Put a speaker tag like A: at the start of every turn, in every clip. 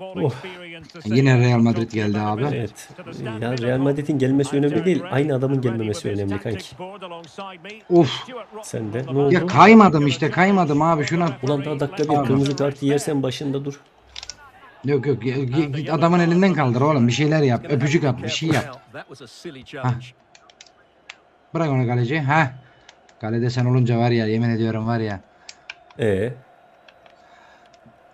A: Oh.
B: Yine Real Madrid geldi abi.
A: Evet. Ya Real Madrid'in gelmesi önemli değil. Aynı adamın gelmemesi önemli kanki.
B: Of.
A: Sen de ne oldu?
B: Ya kaymadım işte kaymadım abi şuna.
A: Ulan daha dakika bir kırmızı kart yersen başında dur.
B: Yok yok git adamın elinden kaldır oğlum bir şeyler yap. Öpücük at bir şey yap. Bırak onu kaleci. Ha. Kalede sen olunca var ya yemin ediyorum var ya.
A: Ee.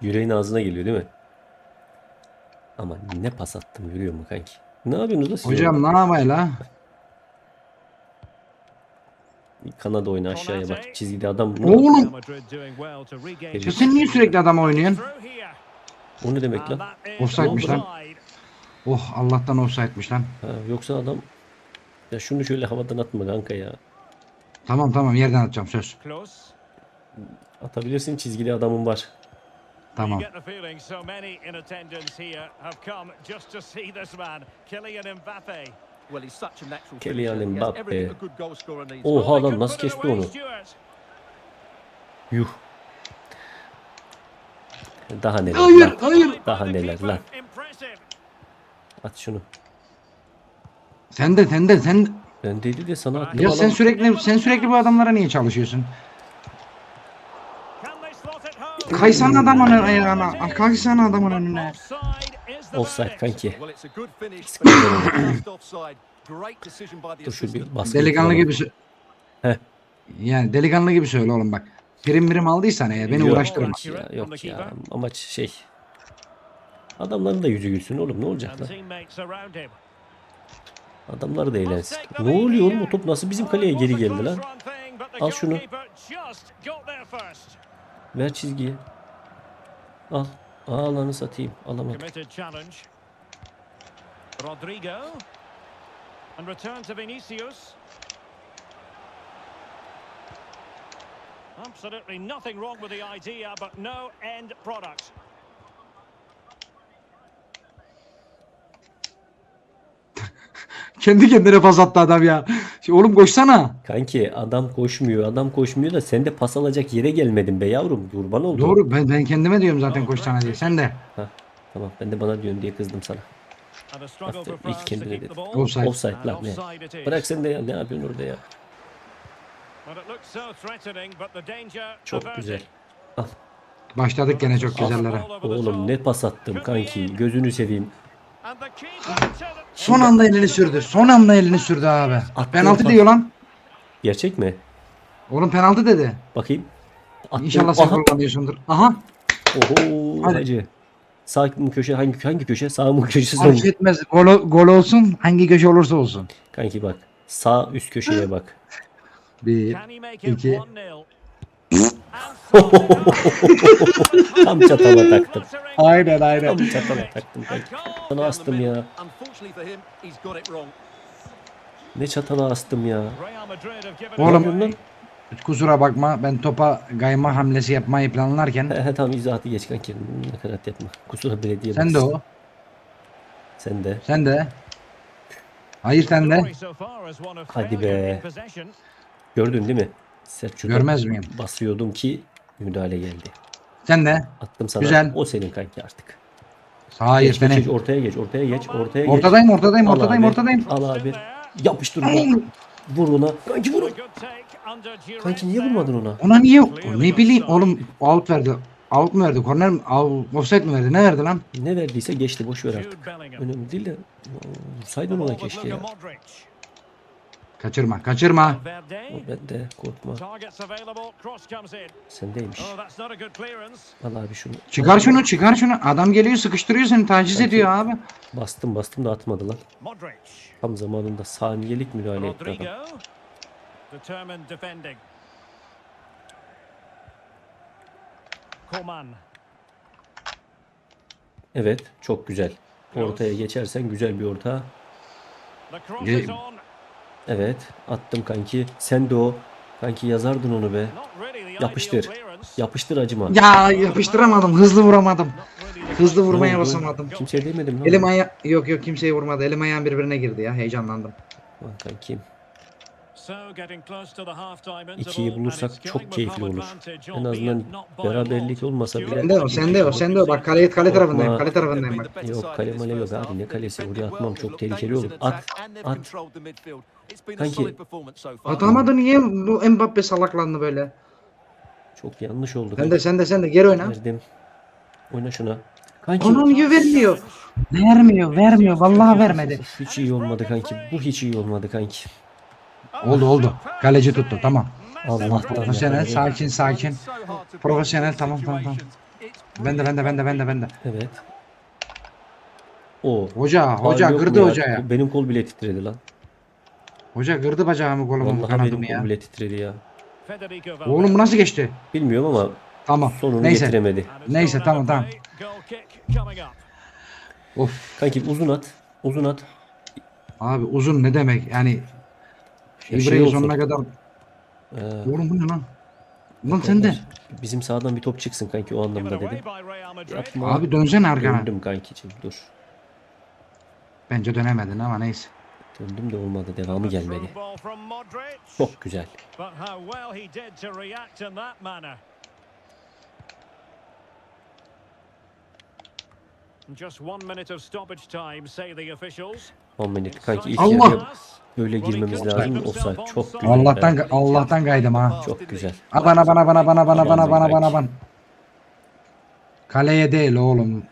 A: Yüreğin ağzına geliyor değil mi? Ama ne pas attım görüyor musun kanki? Ne yapıyorsunuz da siz?
B: Hocam ne yapayım la?
A: Kanada oyna aşağıya bak. Çizgide adam.
B: Oğlum. Ya sen niye sürekli adam oynuyorsun?
A: O ne demek lan?
B: Offside'miş lan. Oh Allah'tan offside'miş lan.
A: Ha, yoksa adam ya şunu şöyle havadan atma kanka ya.
B: Tamam tamam yerden atacağım söz.
A: Atabilirsin çizgili adamın var.
B: Tamam.
C: You get the feeling so many in attendance here have come just to see this man, Kylian Mbappe.
A: Oha
C: Oh,
A: lan
C: could
A: nasıl kesti onu? Yuh. Daha neler
B: Hayır
A: lan.
B: hayır.
A: Daha neler lan. At şunu.
B: Sen de sen de sen
A: Ben dedi de sana attım
B: ya sen sürekli sen sürekli bu adamlara niye çalışıyorsun? Kaysana adamın ayağına. Kaysana adamın önüne.
C: Offside
A: kanki. Dur şu bir baskı
B: Delikanlı gibi sö-
A: Heh.
B: Yani delikanlı gibi söyle oğlum bak. Prim birim aldıysan eğer beni
A: Yok
B: uğraştırma.
A: Ya, yok ya amaç şey. Adamların da yüzü gülsün oğlum ne olacak lan? Adamlar da eğlensin. Ne oluyor oğlum o top nasıl bizim kaleye geri geldi lan? Al şunu. Ver çizgiyi. Al. Al lanı satayım. Alamadım.
C: Committed challenge. Rodrigo. And return to Vinicius. Absolutely nothing wrong with the idea, but no end product.
B: Kendi kendine pas attı adam ya. Oğlum koşsana.
A: Kanki adam koşmuyor. Adam koşmuyor da sen de pas alacak yere gelmedin be yavrum. Kurban oldu.
B: Doğru ben, ben kendime diyorum zaten koşsana diye. Sen de.
A: Tamam ben de bana diyorsun diye kızdım sana.
C: And a struggle
A: Aferin,
C: for
A: ilk kendine dedi.
B: Offside.
A: Offside lan ne? Bırak sen de ya ne yapıyorsun orada ya? Çok güzel. Al.
B: Başladık gene çok güzellere.
A: Oğlum ne pas attım kanki. Gözünü seveyim.
B: Son anda elini sürdü. Son anda elini sürdü abi.
A: Attı
B: Penaltı
A: pas.
B: diyor lan.
A: Gerçek mi?
B: Oğlum penaltı dedi.
A: Bakayım. Attım.
B: İnşallah sen
A: Aha.
B: kullanıyorsundur. Aha.
A: Oho
B: Hadi.
A: hacı. Sağ mı köşe hangi hangi köşe? Sağ mı köşe sol mu?
B: Fark etmez. Gol, gol olsun. Hangi köşe olursa olsun.
A: Kanki bak. Sağ üst köşeye bak.
B: Bir. İki.
C: 1-0?
A: Tam çatala taktım.
B: Aynen aynen.
A: Tam çatala taktım
D: the
A: astım ya. Ne çatala astım ya.
B: Oğlum. Kusura bakma ben topa kayma hamlesi yapmayı planlarken
A: He he tamam izahatı geç kanki. Nakarat yapma. Kusura belediye
B: sen de o.
A: Sen de.
B: Sen de. Hayır sen de.
A: Hadi be. Gördün değil mi? Selçuk'a
B: Görmez miyim?
A: basıyordum ki müdahale geldi.
B: Sen de.
A: Attım sana.
B: Güzel.
A: O senin kanki artık.
B: Hayır
A: geç, geç,
B: seni.
A: geç, ortaya geç, ortaya geç, ortaya geç.
B: Ortadayım ortadayım
A: Al
B: ortadayım
A: abi.
B: ortadayım.
A: Al abi. Yapıştır ona. Vur ona. Kanki vur.
C: A good take under duress
A: Kanki niye vurmadın ona?
B: Ona niye? Ne bileyim oğlum out verdi. Out mu verdi? Korner mi? Out, offside mi verdi? Ne verdi lan?
A: Ne verdiyse geçti boş ver artık. Önemli değil de vursaydın ona keşke ya.
B: Kaçırma kaçırma.
A: O ben de korkma. Sendeymiş.
C: Oh, clearance.
A: Al abi şunu.
B: Çıkar şunu çıkar şunu. Adam geliyor sıkıştırıyor seni taciz
A: Sanki-
B: ediyor abi.
A: Bastım bastım da atmadı lan. Tam zamanında saniyelik müdahale etti adam. Evet çok güzel. Ortaya geçersen güzel bir orta.
B: Ge-.
A: Evet attım kanki. Sen de o. Kanki yazardın onu be. Yapıştır. Yapıştır acıma.
B: Ya yapıştıramadım. Hızlı vuramadım. Hızlı vurmaya basamadım.
A: Kimseye değmedim.
B: Elim aya yok yok kimseye vurmadı. Elim ayağım birbirine girdi ya. Heyecanlandım.
A: Lan kankim. İkiyi bulursak çok keyifli olur. En azından beraberlik olmasa bile.
B: Sende o sende o sende o. Bak kale, kale tarafındayım. Kale tarafındayım bak.
A: Yok kale male yok abi ne kalesi oraya atmam çok tehlikeli olur. At at. Kanki.
B: Atamadı niye bu Mbappe salaklandı böyle?
A: Çok yanlış oldu.
B: Sen de sen de sen de geri oyna.
A: Verdim. Oyna şuna. Kanki.
B: Onu niye vermiyor? Vermiyor vermiyor vallahi vermedi.
A: Hiç iyi olmadı kanki. Bu hiç iyi olmadı kanki.
B: Oldu oldu. Kaleci tuttu tamam.
A: Allah'tan
B: Profesyonel sakin sakin. Profesyonel tamam tamam tamam. Ben de ben de ben de ben de ben de.
A: Evet. O.
B: Hoca hoca
A: yok
B: kırdı hoca ya.
A: Benim kol bile titredi lan.
B: Hoca kırdı bacağımı kolumu
A: Vallahi benim
B: kanadımı
A: kol
B: ya.
A: bile titredi ya.
B: Oğlum bu nasıl geçti?
A: Bilmiyorum ama
B: Tamam.
A: sonunu
B: Neyse.
A: getiremedi.
B: Neyse, tamam, tamam. Of.
A: Kanki uzun at. Uzun at.
B: Abi uzun ne demek? Yani
A: Şey olsun.
B: sonuna kadar.
A: Ee,
B: Oğlum bu ne lan? Lan sen de.
A: Bizim sağdan bir top çıksın kanki o anlamda dedim. Yapma.
B: Abi dönsene arkana.
A: Döndüm kankicim dur.
B: Bence dönemedin ama neyse.
A: Döndüm de olmadı devamı gelmedi. Çok güzel.
C: Just one minute of stoppage time, say the officials.
A: 10 minute kanki ilk
B: Allah!
A: yarıya böyle girmemiz lazım. Offside çok güzel.
B: Allah'tan
A: be.
B: Allah'tan kaydım ha.
A: Çok güzel.
B: Abana bana bana bana bana bana bana bana
A: Kanki.
B: bana. Kaleye değil oğlum.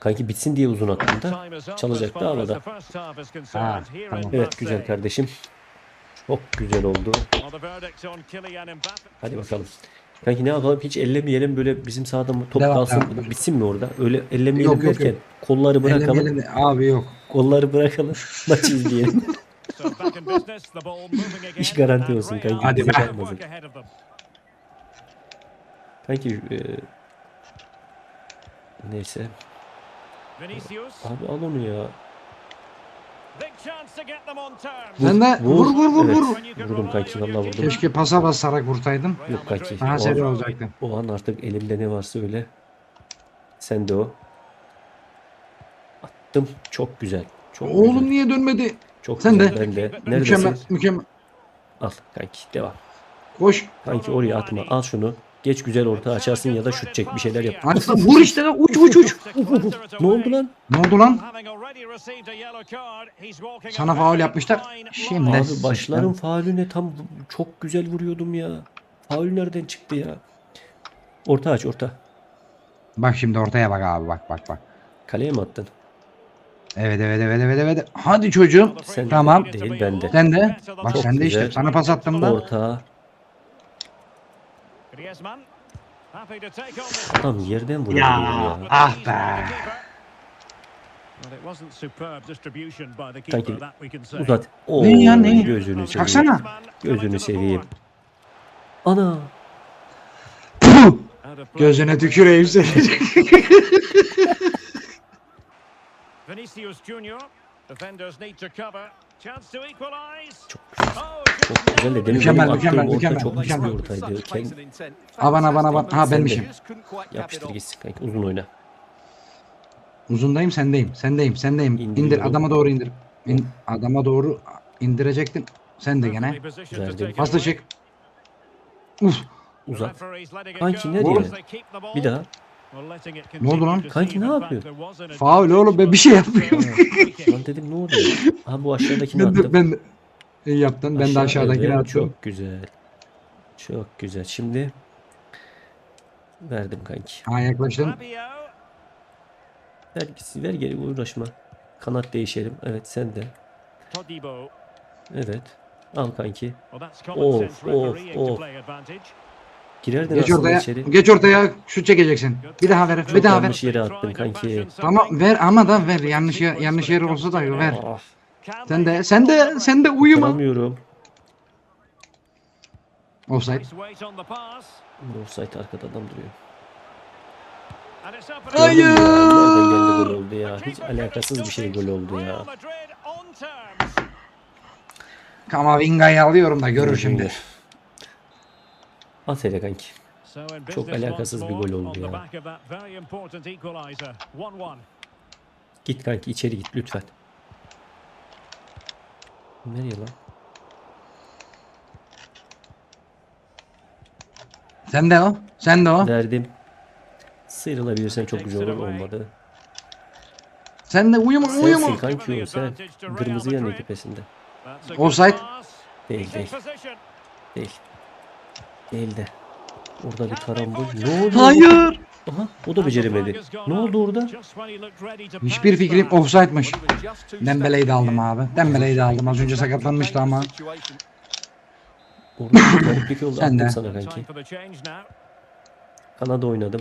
A: Kanki bitsin diye uzun attım da.
C: Time is up
A: Çalacak
C: as
A: da
C: far as
A: havada.
B: Ha, tamam.
A: Evet güzel kardeşim. Çok güzel oldu. Hadi bakalım. Kanki ne yapalım hiç ellemeyelim böyle bizim mı top
B: Devam,
A: kalsın
B: devam.
A: bitsin mi orada? Öyle ellemeyelim
B: Yok, yok,
A: derken
B: yok.
A: kolları bırakalım.
B: Ellemeyelim. Abi yok.
A: Kolları bırakalım. Maçı izleyelim. İş garanti olsun kanki.
B: Hadi be.
A: Kanki e... neyse. Abi al onu ya.
B: Sen de vur vur vur vur.
A: Evet, vurdum kanki valla vurdum.
B: Keşke pasa basarak vursaydım.
A: Yok kanki.
B: Daha seri olacaktım.
A: O an artık elimde ne varsa öyle. Sen de o. Attım. Çok güzel. Çok
B: Oğlum
A: güzel.
B: niye dönmedi?
A: Çok
B: sen
A: güzel.
B: de.
A: Ben de.
B: Mükemmel
A: Neredesin?
B: mükemmel.
A: Al kanki. Devam.
B: Koş.
A: Kanki oraya atma. Al şunu. Geç güzel orta açarsın ya da şut çek bir şeyler yap.
B: Hadi sen vur işte lan uç uç uç.
A: Ne oldu lan?
B: Ne oldu lan? Sana faul yapmışlar. Şimdi-.
A: Abi başların faulüne tam çok güzel vuruyordum ya. Faul nereden çıktı ya? Orta aç orta.
B: Bak şimdi ortaya bak abi bak bak bak.
A: Kaleye mi attın?
B: Evet evet evet evet evet. Hadi çocuğum.
A: Sen
B: Tamam.
A: değil ben de.
B: Sen de. Bak
A: Çok
B: sen de işte.
A: güzel.
B: Sana pas attım da.
A: Orta. Tam yerden vuruyor
B: Ya.
A: ya.
B: Ah be.
C: Say.
A: uzat. Oo,
B: Ne ya, ne?
A: Gözünü seveyim.
B: Çaksana.
A: Gözünü seveyim. Ana.
B: Gözüne tüküreyim seni.
C: Vinicius Junior. Defenders need to cover. Chance to equalize.
A: Çok
C: Oh,
A: Çok güzel de
B: Mükemmel,
A: benim
B: mükemmel,
A: orta
B: mükemmel,
A: çok pis bir
B: mükemmel.
A: ortaydı. Kend,
B: Aban aban aban. Ha benmişim.
A: yapıştır gitsin kanki uzun oyna.
B: Uzundayım sendeyim. Sendeyim sendeyim. İndir
A: İndiriyorum.
B: adama doğru indir. İn, adama doğru indirecektin. Sen de gene.
A: Verdim.
B: Pasta çek. Uf.
A: Uzat.
C: Kanki ne diyor?
A: Bir daha.
B: Ne oldu lan?
A: Kanki ne yapıyor?
B: Faul oğlum ben bir şey yapmıyorum.
A: Lan dedim ne oluyor? Ha bu aşağıdakini attım.
B: ben. İyi yaptın. Ben de
A: Aşağı
B: aşağıdakini attım.
A: Çok güzel. Çok güzel. Şimdi verdim kanki.
B: Ha yaklaştın.
A: Ver, ver geri uğraşma. Kanat değişelim. Evet sen de. Evet. Al kanki. Of, of, of. Girerdin
B: Geç
A: aslında
B: ortaya.
A: içeri.
B: Geç ortaya. Şut çekeceksin. Bir daha ver. Bir
A: Çok
B: daha ver.
A: yanlış yere attın kanki.
B: Tamam ver ama da ver. Yanlış yer, yanlış yer olsa da ver.
A: Ah,
B: Sen de sen de sen de uyuma.
A: Kuramıyorum.
B: Offside.
A: Offside arkada adam duruyor.
B: Hayır.
A: Nereden geldi gol oldu ya? Hiç alakasız bir şey gol oldu ya.
B: Kamavinga'yı alıyorum da görür şimdi.
A: At kanki. Çok alakasız bir gol oldu ya. Git kanki içeri git lütfen. Nereye lan?
B: Sen de o. Sen de o.
A: Verdim. Sıyrılabilirsen çok güzel olur olmadı.
B: Sen de uyuma uyuma.
A: Sensin kanki o sen. Kırmızı yanıydı pesinde.
B: Offside.
A: Değil değil. Değil. Değil de. Orada bir karambol. Ne oldu?
B: Hayır.
A: Aha, o da beceremedi. Ne oldu orada?
B: Hiçbir fikrim offside'mış. Dembele'yi de aldım abi. Dembele'yi de aldım. Az önce sakatlanmıştı ama.
A: Orada bir gariplik oldu.
B: Sen de.
A: sana kanki. Kanada oynadım.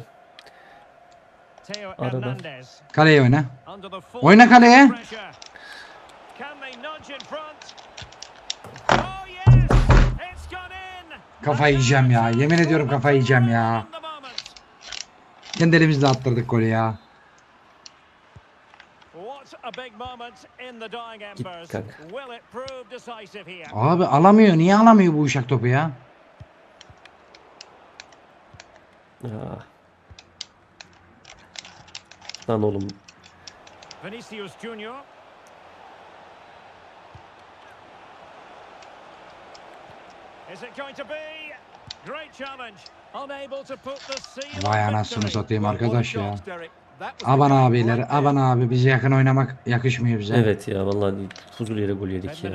A: Arada.
B: Kaleye oyna. Oyna kaleye. Kafayı yiyeceğim ya. Yemin ediyorum kafayı yiyeceğim ya. Kendi elimizle attırdık golü ya.
A: Git kanka.
B: Abi alamıyor. Niye alamıyor bu uşak topu ya?
A: Aa. Lan oğlum
C: Vinicius Junior. Is it going to be? Great challenge. Unable to put the seal
B: Vay anasını satayım arkadaş ya. Aban abileri, aban abi bize yakın oynamak yakışmıyor bize.
A: evet ya vallahi fuzul yere gol yedik ya.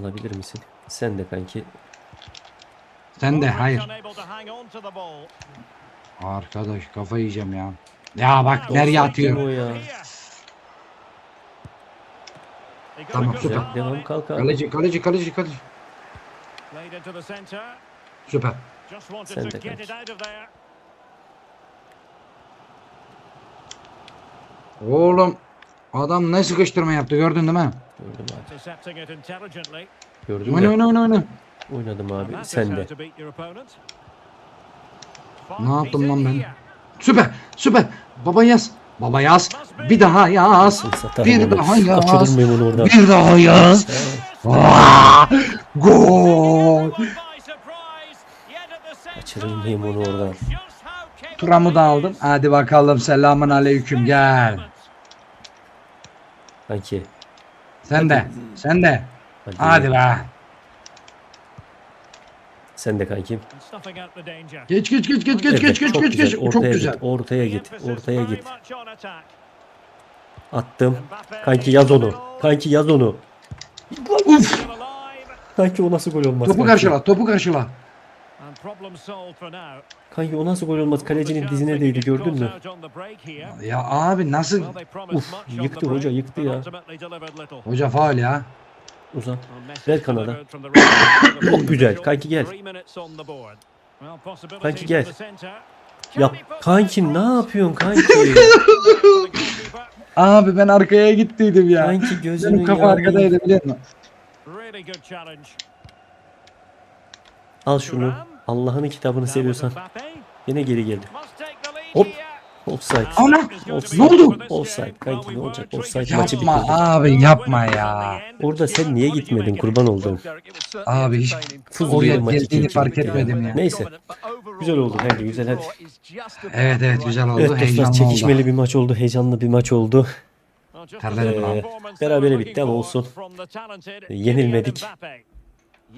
A: Alabilir misin? Sen de kanki.
B: Sen de hayır. Arkadaş kafayı yiyeceğim ya. Ya bak nereye atıyor?
A: ya?
B: Tamam, süper.
A: Devam kalk abi.
B: Kaleci kaleci kaleci kaleci. Süper.
C: Just wanted
A: Sen
C: to
A: de
C: get
A: kanki.
C: it out of there.
B: Oğlum adam ne sıkıştırma yaptı gördün değil mi?
A: Gördüm abi. Gördüm
B: Oyna
A: de.
B: oyna oyna oyna.
A: Oynadım abi. Sen de.
B: Ne yaptım lan ben? Süper süper. Baba yaz. Baba yaz. Bir daha yaz. Bir daha yaz.
A: mıyım onu oradan?
B: Bir daha yaz. Aa, Gol.
A: Kaçırır mıyım onu oradan?
B: Turamı da aldım. Hadi bakalım selamun aleyküm gel.
A: Kanki.
B: Sen de. Sen de.
A: Hadi,
B: Hadi be.
A: Sen de kankim.
B: Geç geç geç geç geç
A: Evet,
B: geç geç
A: çok
B: geç
A: güzel.
B: geç.
A: Ortaya
B: Çok
A: git.
B: güzel.
A: Ortaya git. Ortaya git. Attım. Kanki yaz onu. Kanki yaz onu.
B: Uf.
A: Kanki o nasıl gol olmaz?
B: Topu
A: kanki?
B: karşıla. Topu karşıla.
A: Kanki o nasıl gol olmaz? Kalecinin dizine değdi gördün mü?
B: Ya abi nasıl?
A: Uf, yıktı hoca, yıktı ya.
B: Hoca faul ya.
A: Uzan. Ver kanada. Çok güzel. Kanki gel. Kanki gel. Yap. Kanki ne yapıyorsun kanki?
B: Abi ben arkaya gittiydim ya.
A: kanki gözünün
B: Benim kafa arkadaydı biliyor musun?
A: Al şunu. Allah'ın kitabını seviyorsan. Yine geri geldi. Hop. Offside.
B: Ana!
A: Offside.
B: Ne oldu?
A: Offside. Kanki ne olacak? Offside maçı
B: Yapma
A: bitirdi.
B: abi yapma ya.
A: Orada sen niye gitmedin kurban oldum.
B: Abi hiç
A: Fuzul
B: oraya
A: maçı
B: geldiğini
A: bitirdi
B: fark
A: ya.
B: etmedim ya.
A: Neyse. Güzel oldu kanki güzel hadi.
B: Evet evet güzel oldu.
A: Evet dostlar
B: Heyecanlı
A: çekişmeli
B: oldu.
A: bir maç oldu. Heyecanlı bir maç oldu.
B: Terledim
A: Ee, berabere bitti ama olsun. Yenilmedik.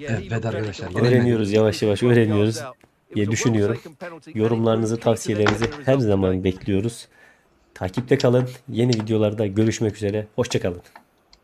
B: Evet, arkadaşlar.
A: Öğreniyoruz yavaş yavaş öğreniyoruz diye düşünüyorum. Yorumlarınızı, tavsiyelerinizi her zaman bekliyoruz. Takipte kalın. Yeni videolarda görüşmek üzere. Hoşçakalın.